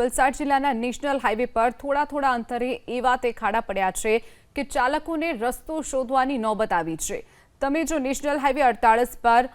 વલસાડ જિલ્લાના national highway પર થોડા થોડા અંતરે એવા તે ખાડા પડ્યા છે કે ચાલકોને રસ્તો શોધવાની નોબત આવી છે. તમે જો નેશનલ હાઈવે અડતાળીસ પર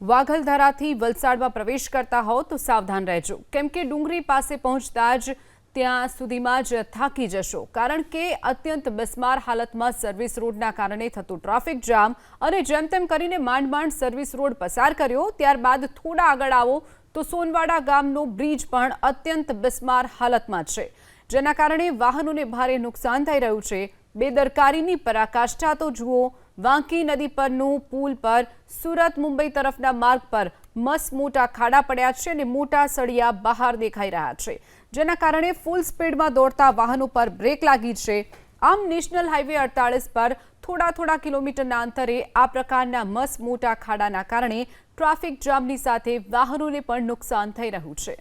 વાઘલધરાથી વલસાડમાં પ્રવેશ કરતા હો તો સાવધાન રહેજો. કેમ કે ડુંગરી પાસે પહોંચતા જ ત્યાં સુધીમાં જ થાકી જશો. કારણ કે અત્યંત બિસ્માર હાલતમાં સર્વિસ રોડના કારણે થતું ટ્રાફિક જામ અને જેમ તેમ કરીને માંડ માંડ સર્વિસ રોડ પસાર કર્યો, ત્યારબાદ થોડા આગળ આવો તો સોનવાડા ગામનો બ્રિજ પણ અત્યંત બિસ્માર હાલતમાં છે. જેના કારણે વાહનોને ભારે નુકસાન થઈ રહ્યું છે. બેદરકારીની પરાકાષ્ઠા તો જુઓ, વાંકી નદી પરનું પુલ પર સુરત મુંબઈ તરફના માર્ગ પર મસ મોટા ખાડા પડ્યા છે અને મોટા સળિયા બહાર દેખાઈ રહ્યા છે. જેના કારણે ફૂલ સ્પીડમાં દોડતા વાહનો પર બ્રેક લાગી છે. આમ નેશનલ હાઈવે અડતાળીસ પર થોડા થોડા કિલોમીટરના અંતરે આ પ્રકારના મસ મોટા ખાડાના કારણે ટ્રાફિક જામની સાથે વાહનોને પણ નુકસાન થઈ રહ્યું છે.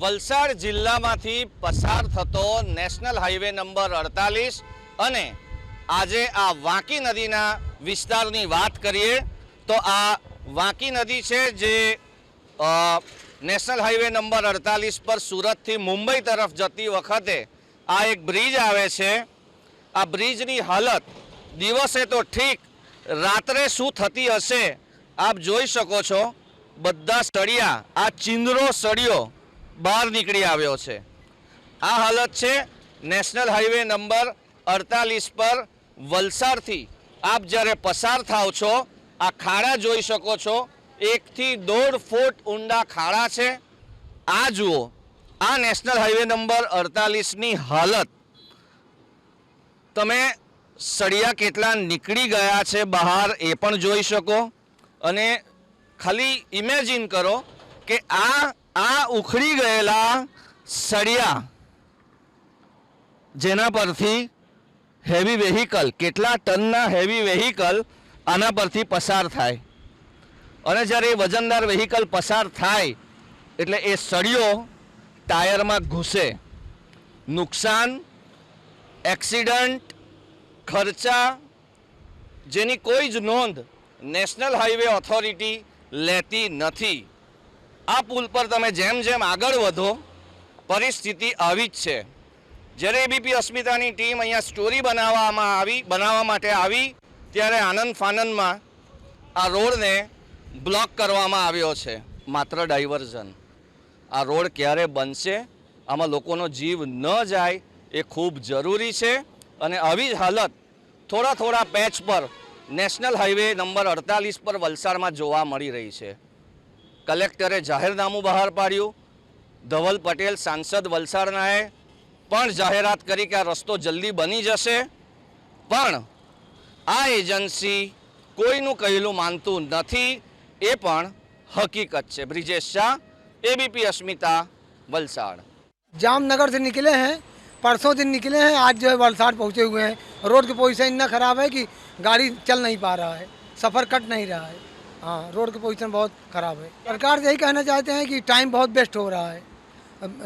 વલસાડ જિલ્લામાંથી પસાર થતો નેશનલ હાઈવે નંબર અડતાલીસ અને આજે આ વાંકી નદીના વિસ્તારની વાત કરીએ તો આ વાંકી નદી છે જે નેશનલ હાઈવે નંબર અડતાલીસ પર સુરતથી મુંબઈ તરફ જતી વખતે આ એક બ્રિજ આવે છે. આ બ્રિજની હાલત દિવસે તો ઠીક, રાત્રે શું થતી હશે આપ જોઈ શકો છો, બધા સળિયા, આ ચિંદરો સળિયો બહાર નીકળી આવ્યો છે. આ હાલત છે નેશનલ હાઈવે નંબર અડતાલીસ પર વલસાડથી. આપ જ્યારે પસાર થાવ છો, આ ખાડા જોઈ શકો છો, એકથી દોઢ ફૂટ ઊંડા ખાડા છે. આ જુઓ, આ નેશનલ હાઈવે નંબર અડતાલીસની હાલત. તમે સળિયા કેટલા નીકળી ગયા છે બહાર એ પણ જોઈ શકો. અને ખાલી ઇમેજિન કરો કે આ આ ઉખડી ગયેલા સળિયા જેના પરથી હેવી વેહિકલ કેટલા ટનના હેવી વેહિકલ આના પરથી પસાર થાય. અને જ્યારે એ વજનદાર વેહિકલ પસાર થાય, એટલે એ સળિયો ટાયરમાં ઘૂસે. નુકસાન એક્સિડન્ટ ખર્ચા જેની કોઈ જ નોંધ નેશનલ હાઈવે ઓથોરિટી લેતી નથી. આ પુલ પર તમે જેમ જેમ આગળ વધો, પરિસ્થિતિ આવી જ છે. જ્યારે એબીપી અસ્મિતાની ટીમ અહીંયા સ્ટોરી બનાવવામાં આવી, બનાવવા માટે આવી, ત્યારે આનંદ ફાનંદમાં આ રોડને બ્લોક કરવામાં આવ્યો છે. માત્ર ડાયવર્ઝન. આ રોડ ક્યારે બનશે, આમાં લોકોનો જીવ ન જાય એ ખૂબ જરૂરી છે. અને આવી જ હાલત થોડા થોડા પેચ પર નેશનલ હાઈવે નંબર અડતાલીસ પર વલસાડમાં જોવા મળી રહી છે કલેક્ટરે જાહેરનામું બહાર પાડ્યું ધવલ પટેલ સાંસદ વલસાડનાએ પણ જાહેરાત કરી કે આ રસ્તો જલ્દી બની જશે પણ આ એજન્સી કોઈનું કહેલું માનતું નથી એ પણ હકીકત છે બ્રિજેશ શાહ એબીપી અસ્મિતા વલસાડ जामनगर से निकले हैं परसों दिन निकले हैं, आज जो है वलसाड पहुँचे हुए हैं। रोड की पोजीशन इतना ख़राब है कि गाड़ी चल नहीं पा रहा है, सफ़र कट नहीं रहा है। हाँ रोड की पोजीशन बहुत ख़राब है। सरकार यही कहना चाहते हैं कि टाइम बहुत बेस्ट हो रहा है।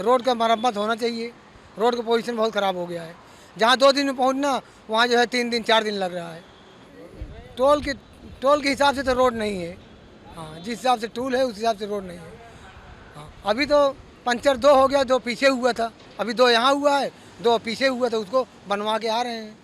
रोड का मरम्मत होना चाहिए। रोड का पोजीशन बहुत ख़राब हो गया है। जहाँ दो दिन में पहुँचना, वहाँ जो है तीन दिन, चार दिन लग रहा है। टोल के टोल के हिसाब से तो रोड नहीं है। हाँ जिस हिसाब से टूल है, उस हिसाब से रोड नहीं है। हाँ अभी तो पंचर दो हो गया दो पीछे हुआ था, अभी दो यहाँ हुआ है दो पीछे हुआ था उसको बनवा के आ रहे हैं